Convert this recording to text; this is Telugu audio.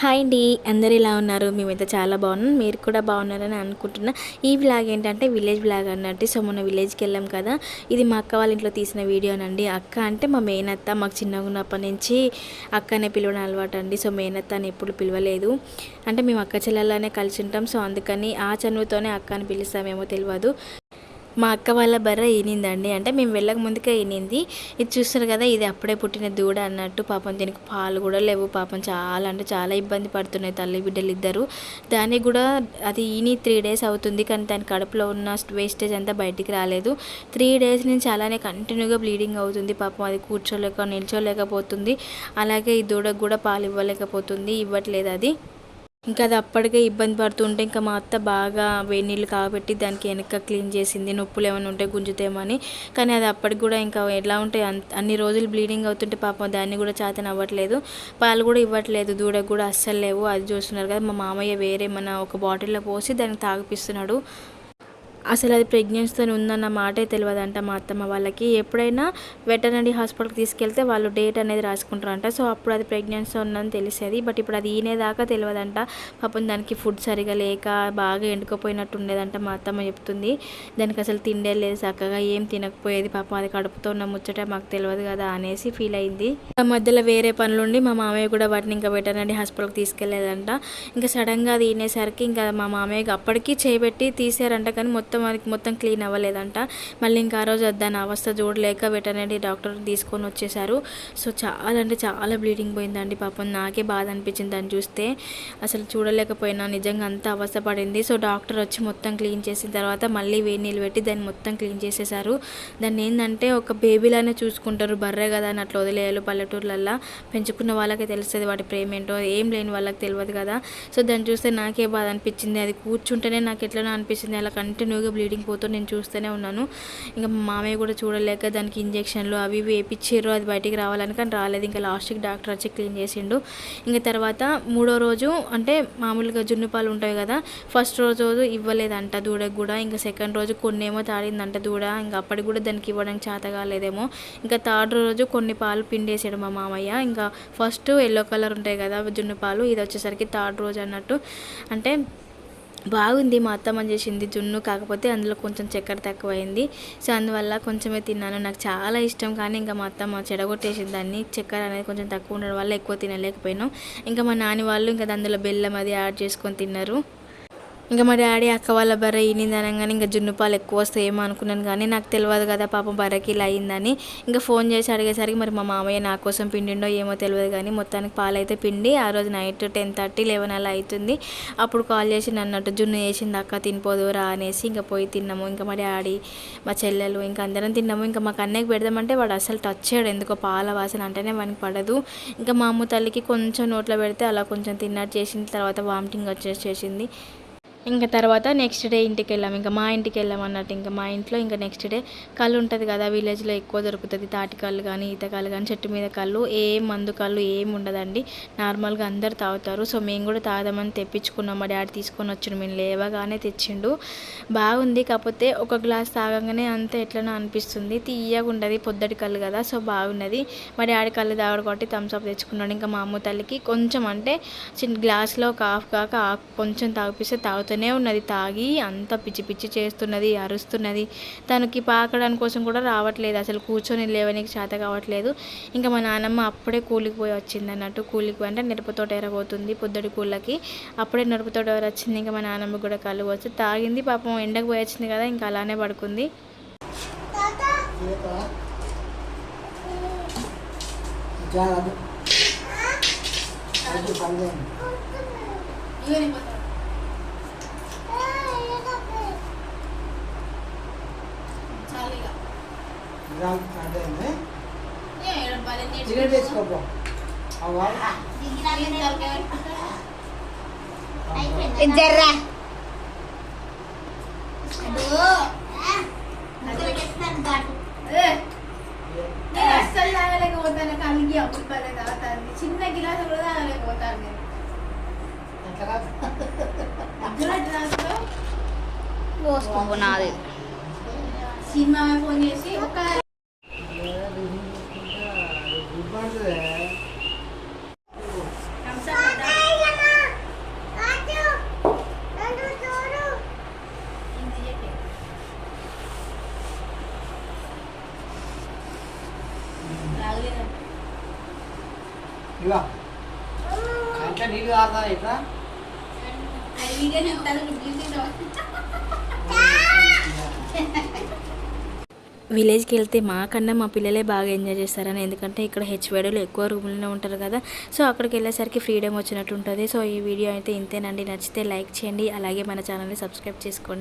హాయ్ అండి. అందరు ఇలా ఉన్నారు? మేమైతే చాలా బాగున్నాం. మీరు కూడా బాగున్నారని అనుకుంటున్నా. ఈ వ్లాగ్ ఏంటంటే విలేజ్ వ్లాగ్ అన్నట్టు. సో మొన్న విలేజ్కి వెళ్ళాం కదా. ఇది మా అక్క వాళ్ళ ఇంట్లో తీసిన వీడియోనండి అక్క అంటే మా మేనత్త. మాకు చిన్నగా ఉన్నప్పటి నుంచి అక్కనే పిలవడం అలవాటు అండి. సో మేనత్త అని ఎప్పుడు పిలవలేదు. అంటే మేము అక్క చెల్లెల్లోనే కలిసి ఉంటాం. సో అందుకని ఆ చనువుతోనే అక్క అని పిలుస్తామేమో తెలియదు. మా అక్క వాళ్ళ బర్ర ఈనిందండి. అంటే మేము వెళ్ళక ముందుకే ఈనింది. ఇది చూస్తారు కదా ఇది అప్పుడే పుట్టిన దూడ అన్నట్టు పాపం దీనికి పాలు కూడా లేవు. పాపం చాలా అంటే చాలా ఇబ్బంది పడుతున్నాయి తల్లి బిడ్డలు ఇద్దరు దానికి కూడా అది ఈని త్రీ డేస్ అవుతుంది. కానీ దాని కడుపులో ఉన్న వేస్టేజ్ అంతా బయటికి రాలేదు. త్రీ డేస్ నుంచి అలానే కంటిన్యూగా బ్లీడింగ్ అవుతుంది. పాపం అది కూర్చోలేక నిల్చోలేకపోతుంది. అలాగే ఈ దూడకు కూడా పాలు ఇవ్వలేకపోతుంది. ఇవ్వట్లేదు అది. ఇంకా అది అప్పటికే ఇబ్బంది పడుతుంటే ఇంకా మా అత్త బాగా వేడి నీళ్ళు కాబట్టి దానికి వెనక క్లీన్ చేసింది. నొప్పులు ఏమైనా ఉంటే గుంజుతేమని కానీ అది అప్పటికి కూడా ఇంకా ఎలా ఉంటాయి? అన్ని రోజులు బ్లీడింగ్ అవుతుంటే పాపం దాన్ని కూడా చేతన అవ్వట్లేదు. పాలు కూడా ఇవ్వట్లేదు. దూడకు కూడా అస్సలు లేవు. అది చూస్తున్నారు కదా మా మామయ్య వేరే మన ఒక బాటిల్లో పోసి దానికి తాగిపిస్తున్నాడు. అసలు అది ప్రెగ్నెన్సీతో ఉందన్న మాటే తెలియదంట మా అత్తమ్మ వాళ్ళకి. ఎప్పుడైనా వెటర్నరీ హాస్పిటల్కి తీసుకెళ్తే వాళ్ళు డేట్ అనేది రాసుకుంటారంట. సో అప్పుడు అది ప్రెగ్నెన్సీ ఉందని తెలిసేది. బట్ ఇప్పుడు అది ఈనేదాకా తెలియదంట పాపం దానికి ఫుడ్ సరిగా లేక బాగా ఎండుకపోయినట్టు ఉండేదంట మా అత్తమ్మ చెప్తుంది. దానికి అసలు తిండే లేదు చక్కగా ఏం తినకపోయేది. పాపం అది కడుపుతో ఉన్న ముచ్చట మాకు తెలియదు కదా అనేసి ఫీల్ అయింది. మధ్యలో వేరే పనులుండి మా మామయ్య కూడా వాటిని ఇంకా వెటర్నరీ హాస్పిటల్కి తీసుకెళ్ళలేదంట ఇంకా సడన్గా అది ఈనేసరికి ఇంకా మా మామయ్య అప్పటికి చేయబెట్టి తీసారంట. కానీ మొత్తం మొత్తం మనకి మొత్తం క్లీన్ అవ్వలేదంట. మళ్ళీ ఇంకా ఆ రోజు దాని అవస్థ చూడలేక వెటర్నరీ డాక్టర్ తీసుకొని వచ్చేసారు. సో చాలా అంటే చాలా బ్లీడింగ్ పోయిందండి. పాపం నాకే బాధ అనిపించింది దాన్ని చూస్తే. అసలు చూడలేకపోయినా నిజంగా అంత అవస్థ పడింది. సో డాక్టర్ వచ్చి మొత్తం క్లీన్ చేసిన తర్వాత మళ్ళీ వేడి నీళ్ళు పెట్టి దాన్ని మొత్తం క్లీన్ చేసేసారు. దాన్ని ఏంటంటే ఒక బేబీలానే చూసుకుంటారు. బర్రె కదా అని అట్లా వదిలేయాలి పల్లెటూర్లల్లో. పెంచుకున్న వాళ్ళకే తెలుస్తుంది వాటి ప్రేమ ఏంటో. ఏం లేని వాళ్ళకి తెలియదు కదా. సో దాన్ని చూస్తే నాకే బాధ అనిపించింది. అది కూర్చుంటేనే నాకు ఎట్లనో అనిపించింది అలా కంటిన్యూగా బ్లీడింగ్ పోతూ నేను చూస్తూనే ఉన్నాను. ఇంకా మామయ్య కూడా చూడలేక దానికి ఇంజెక్షన్లు అవి ఇవి అది బయటికి రావాలని కానీ రాలేదు. ఇంకా లాస్ట్కి డాక్టర్ వచ్చి క్లీన్ చేసిండు. ఇంకా తర్వాత మూడో రోజు అంటే మామూలుగా జున్ను పాలు ఉంటాయి కదా ఫస్ట్ రోజు రోజు ఇవ్వలేదంట దూడకు కూడా. ఇంకా సెకండ్ రోజు కొన్ని ఏమో తాడిందంట దూడ. ఇంకా అప్పటికి కూడా దానికి ఇవ్వడానికి చేత కాలేదేమో. ఇంకా థర్డ్ రోజు కొన్ని పాలు పిండేసాడు మా మామయ్య. ఇంకా ఫస్ట్ ఎల్లో కలర్ ఉంటాయి కదా జున్ను పాలు ఇది వచ్చేసరికి థర్డ్ రోజు అన్నట్టు. అంటే బాగుంది మా అత్తమ్మ చేసింది జున్ను కాకపోతే అందులో కొంచెం చక్కెర తక్కువైంది. సో అందువల్ల కొంచెమే తిన్నాను. నాకు చాలా ఇష్టం కానీ ఇంకా మా అత్తమ్మ చెడగొట్టేసింది దాన్ని చక్కెర అనేది కొంచెం తక్కువ ఉండడం వల్ల ఎక్కువ తినలేకపోయినాం. ఇంకా మా నాని వాళ్ళు ఇంకా అందులో బెల్లం అది యాడ్ చేసుకొని తిన్నారు. ఇంకా మా డాడీ అక్క వాళ్ళ బర్రె ఈనింది అనగానే ఇంకా జున్ను పాలు ఎక్కువ వస్తాయేమో అనుకున్నాను కానీ నాకు తెలియదు కదా పాపం బర్రెకి ఇలా అయిందని. ఇంకా ఫోన్ చేసి అడిగేసరికి మరి మా మామయ్య నా కోసం పిండిండో ఏమో తెలియదు కానీ మొత్తానికి పాలు అయితే పిండి. ఆ రోజు నైట్ టెన్ థర్టీ లెవెన్ అలా అవుతుంది అప్పుడు కాల్ చేసి అన్నట్టు జున్ను వేసింది అక్క తినిపోదు రా అనేసి ఇంకా పోయి తిన్నాము. ఇంకా మా డాడీ మా చెల్లెలు ఇంకా అందరం తిన్నాము. ఇంకా మాకు అన్నయ్యకి పెడదామంటే వాడు అసలు టచ్ చేయడు. ఎందుకో పాల వాసన అంటేనే వానికి పడదు. ఇంకా మా అమ్మ తల్లికి కొంచెం నోట్లో పెడితే అలా కొంచెం తిన్నట్టు చేసింది. తర్వాత వామిటింగ్ వచ్చేసేసింది. ఇంకా తర్వాత నెక్స్ట్ డే ఇంటికి వెళ్ళాం. ఇంకా మా ఇంటికి వెళ్ళాం అన్నట్టు ఇంకా మా ఇంట్లో ఇంకా నెక్స్ట్ డే కళ్ళు ఉంటుంది కదా విలేజ్లో ఎక్కువ దొరుకుతుంది. తాటి కళ్ళు కానీ ఈత కళ్ళు కానీ చెట్టు మీద కళ్ళు ఏం మందు కళ్ళు ఏం ఉండదండి. నార్మల్గా అందరు తాగుతారు. సో మేము కూడా తాగదామని తెప్పించుకున్నాం. మా డాడీ తీసుకొని వచ్చిండు. మేము లేవగానే తెచ్చిండు. బాగుంది. కాకపోతే ఒక గ్లాస్ తాగంగానే అంత ఎట్లనో అనిపిస్తుంది. తీయగా ఉండదు. పొద్దటి కళ్ళు కదా. సో బాగున్నది. మా డాడీ కళ్ళు తాగడు కాబట్టి థమ్స్అప్ తెచ్చుకున్నాడు. ఇంకా మా అమ్మ తల్లికి కొంచెం అంటే చిన్న గ్లాస్లో ఒక హాఫ్ కాక కొంచెం తాగిపిస్తే తాగుతూనే ఉన్నది. తాగి అంత పిచ్చి పిచ్చి చేస్తున్నది అరుస్తున్నది. తనకి పాకడం కోసం కూడా రావట్లేదు. అసలు కూర్చొని లేవనికి చేత కావట్లేదు. ఇంకా మా నాన్నమ్మ అప్పుడే కూలికి పోయి వచ్చింది అన్నట్టు కూలికి అంటే మిరపతోట ఎరబోతుంది పొద్దుటి కూళ్ళకి. అప్పుడే మిరపతోట ఎవరు వచ్చింది. ఇంకా మా నాన్నమ్మ కూడా కళ్ళు వచ్చి తాగింది. పాపం ఎండకు పోయి వచ్చింది కదా ఇంకా అలానే పడుకుంది. జాగ్రత్త జర్రా. అస్సలు తాగలేకపోతాను. కలిగి అప్పుడు తాగుతాను చిన్న గిలాసు కూడా తాగలేకపోతాను నేను. ఎట్లా కాదు అర్జున గిలాసులో పోసుకో నాది సినిమా ఫోన్ చేసి ఒక కంట్లో నీళ్ళు ఇట్లా? విలేజ్కి వెళ్తే మాకన్నా మా పిల్లలే బాగా ఎంజాయ్ చేస్తారని ఎందుకంటే ఇక్కడ హెచ్వేడలు ఎక్కువ రూమ్లోనే ఉంటారు కదా. సో అక్కడికి వెళ్ళేసరికి ఫ్రీడమ్ వచ్చినట్టు ఉంటుంది. సో ఈ వీడియో అయితే ఇంతేనండి. నచ్చితే లైక్ చేయండి. అలాగే మన ఛానల్ని సబ్స్క్రైబ్ చేసుకోండి.